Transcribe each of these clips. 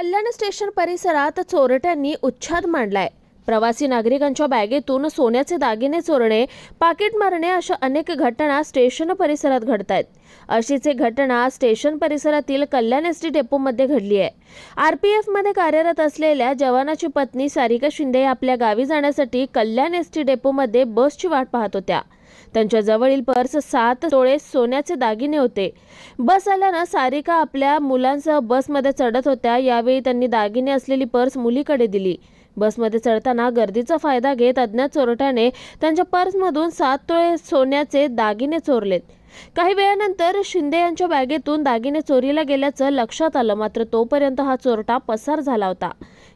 कल्याण station परिसरात चोरट्यांनी उच्छाद मांडलाय. प्रवासी नागरिकांच्या बॅगेतून सोन्याचे दागिने चोरणे पाकिट मारणे अशा अनेक घटना स्टेशन परिसरात घडत आहेत अशीच एक घटना स्टेशन परिसरातील कल्याण एस टी डेपोमध्ये घडली आहे. आर पी एफमध्ये कार्यरत असलेल्या जवानाची पत्नी सारिका शिंदे आपल्या गावी जाण्यासाठी कल्याण एस टी डेपोमध्ये बसची वाट पाहत होत्या. त्यांच्या जवळील पर्स सात तोळे सोन्याचे दागिने होते. बस आल्यानं सारिका आपल्या मुलांसह बसमध्ये चढत होत्या. यावेळी त्यांनी दागिने असलेली पर्स मुलीकडे दिली. बसमध्ये चढताना गर्दीचा फायदा घेत अज्ञात चोरट्याने त्यांच्या पर्समधून सात तोळे सोन्याचे दागिने चोरलेत. काही वेळानंतर शिंदे यांच्या बॅगेतून दागिने चोरीला गेल्याचं लक्षात आलं. मात्र तोपर्यंत हा चोरटा पसार झाला होता.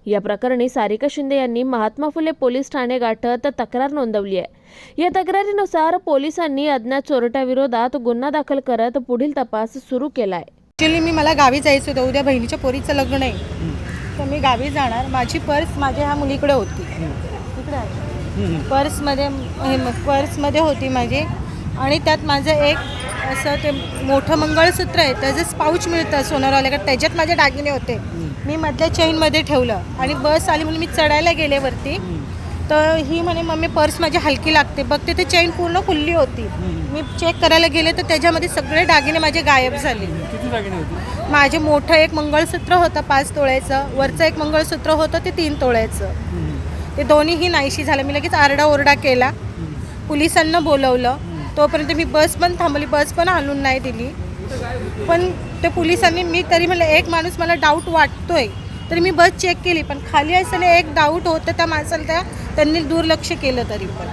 या प्रकरणी सारिका शिंदे यांनी महात्मा फुले पोलीस ठाणे गाठत तक्रार नोंदवली आहे. या तक्रारीनुसार पोलिसांनी अज्ञात चोरट्याविरोधात गुन्हा दाखल करत पुढील तपास सुरू केला आहे ॲक्च्युली मी मला गावी जायचं होतं. उद्या बहिणीच्या पोरीचं लग्न आहे. तर मी गावी जाणार. माझी पर्स माझ्या ह्या मुलीकडे होती. इकडे आहे. पर्समध्ये हे पर्समध्ये होती माझी. आणि त्यात माझं एक असं ते मोठं मंगळसूत्र आहे त्याचं पाऊच मिळतं सोनारवाल्याकडे त्याच्यात माझे दागिने होते. मी मधल्या चेनमध्ये ठेवलं आणि बस आली म्हणून मी चढायला गेले वरती. तर ही म्हणे मम्मी पर्स माझी हलकी लागते. बघते ते चेन पूर्ण खुल्ली होती. मी चेक करायला गेले तर त्याच्यामध्ये सगळे दागिने माझे गायब झाले. माझे मोठं एक मंगळसूत्र होतं पाच तोळ्याचं. वरचं एक मंगळसूत्र होतं ते तीन तोळ्याचं. ते दोन्हीही नाहीशी झालं. मी लगेच आरडाओरडा केला. पोलिसांना बोलवलं. तोपर्यंत मी बस पण थांबवली बस पण आणून नाही दिली. पण ते पोलिसांनी मी तरी म्हणलं एक माणूस मला डाऊट वाटतोय. तरी मी बस चेक केली पण खाली असताना एक डाऊट होतं त्या माणसाला त्या त्यांनी दुर्लक्ष केलं तरी पण.